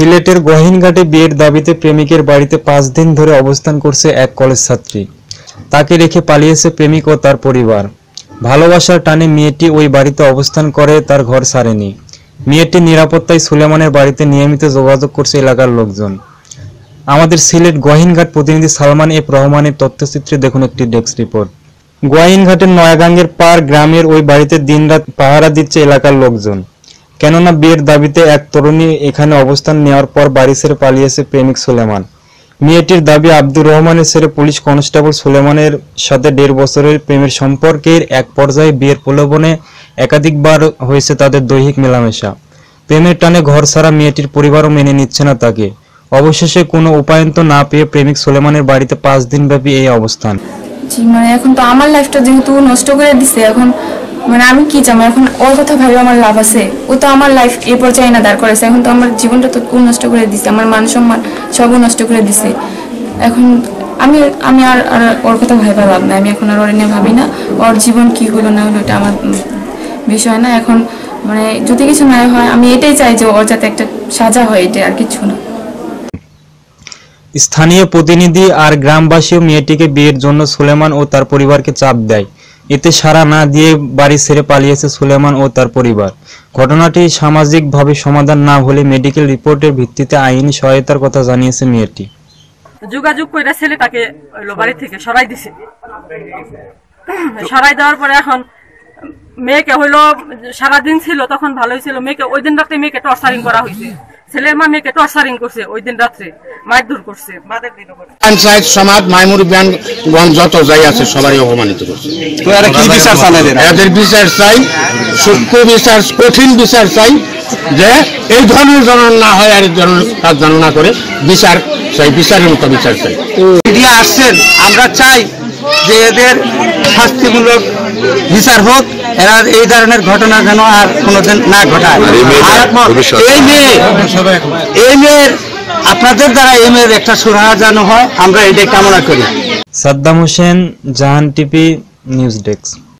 সিলেটের গহিনঘাটে বিয়ের দাবিতে প্রেমিকের বাড়িতে পাঁচ দিন ধরে অবস্থান করছে এক কলেজ ছাত্রী। তাকে রেখে পালিয়েছে প্রেমিক ও তার পরিবার। ভালোবাসার টানে মেয়েটি ওই বাড়িতে অবস্থান করে, তার ঘর সারেনি মেয়েটির নিরাপত্তায় সুলেমানের বাড়িতে নিয়মিত যোগাযোগ করছে এলাকার লোকজন। আমাদের সিলেট গহিনঘাট প্রতিনিধি সালমান এফ রহমানের তথ্যচিত্রে দেখুন একটি ডেস্ক রিপোর্ট। গোয়াইনঘাটের নয়াগাঙ্গের পার গ্রামের ওই বাড়িতে দিনরাত পাহারা দিচ্ছে এলাকার লোকজন। কেননা বিয়ের দাবিতে এক তরুণী এখানে অবস্থান নেওয়ার পর বাড়ি ছেড়ে পালিয়েছে প্রেমিক সুলেমান। মেয়েটির দাবি, আব্দুর রহমানের ছেড়ে পুলিশ কনস্টেবল সুলেমানের সাথে দেড় বছরের প্রেমের সম্পর্কের এক পর্যায়ে বিয়ের প্রলোভনে একাধিকবার হয়েছে তাদের দৈহিক মেলামেশা। প্রেমের টানে ঘর ছাড়া মেয়েটির পরিবারও মেনে নিচ্ছে না তাকে। অবশেষে কোনো উপায়ন্ত না পেয়ে প্রেমিক সুলেমানের বাড়িতে পাঁচ দিনব্যাপী এই অবস্থান। জি মানে এখন তো আমার লাইফটা যেহেতু নষ্ট করে দিছে, এখন মানে আমি কি চাই এখন ওর কথা ভাবে আমার লাভ আছে। ও তো আমার লাইফ এ পর্যায়ে না দাঁড় করেছে। এখন তো আমার জীবনটা তো নষ্ট করে দিছে। আমার মান সম্মান সবও নষ্ট করে দিছে। এখন আমি আমি আর আর ওর কথা ভাইবা লাভ না আমি এখন আর ওর নিয়ে ভাবি না। ওর জীবন কি হলো, না হলো এটা আমার বিষয় না। এখন মানে যদি কিছু না হয়, আমি এটাই চাই যে ওর যাতে একটা সাজা হয়। এটা আর কিছু না। স্থানীয় প্রতিনিধি আর গ্রামবাসীও মেয়েটিকে বিয়ের জন্য সুলেমান ও তার পরিবারকে চাপ দেয়। এতে সাড়া না দিয়ে বাড়ি ছেড়ে পালিয়েছে সুলেমান ও তার পরিবার। ঘটনাটি সামাজিকভাবে সমাধান না হলে মেডিকেল রিপোর্টের ভিত্তিতে আইনি সহায়তার কথা জানিয়েছে মেয়েটি। যোগাযোগ করে ছেলেটাকে বাড়ি থেকে সরাই দিছে। সরাই দেওয়ার পরে এখন মেয়েকে হইল সারাদিন ছিল, তখন ভালোই ছিল মেয়েকে ওই দিন রাত্রে মেয়েকে টর্চারিং করা হয়েছে ছেলের মা মেয়েকে টর্চারিং করছে ওই দিন রাত্রে। মারধর করছে। মাদের দিনও করে পঞ্চায়েত সমাজ মাইমুর বিয়ানগঞ্জ যত যাই আছে সবারই অপমানিত করছে। তো এরা কি বিচার চান এদের বিচার চাই সূক্ষ্ম বিচার কঠিন বিচার চাই যে এই ধরনের যেন না হয় আর এই ধরনের কাজ যেন করে বিচার চাই বিচারের মতো বিচার চাই। মিডিয়া আসছেন আমরা চাই যে এদের শাস্তিমূলক বিচার হোক এরা এই ধরনের ঘটনা যেন আর কোনোদিন না ঘটায়। এই মেয়ে এই মেয়ের আপনাদের দ্বারা এই মেয়ের একটা সুরাহা যেন হয় আমরা এটাই কামনা করি। Saddam Hossain Jahan TP news desk.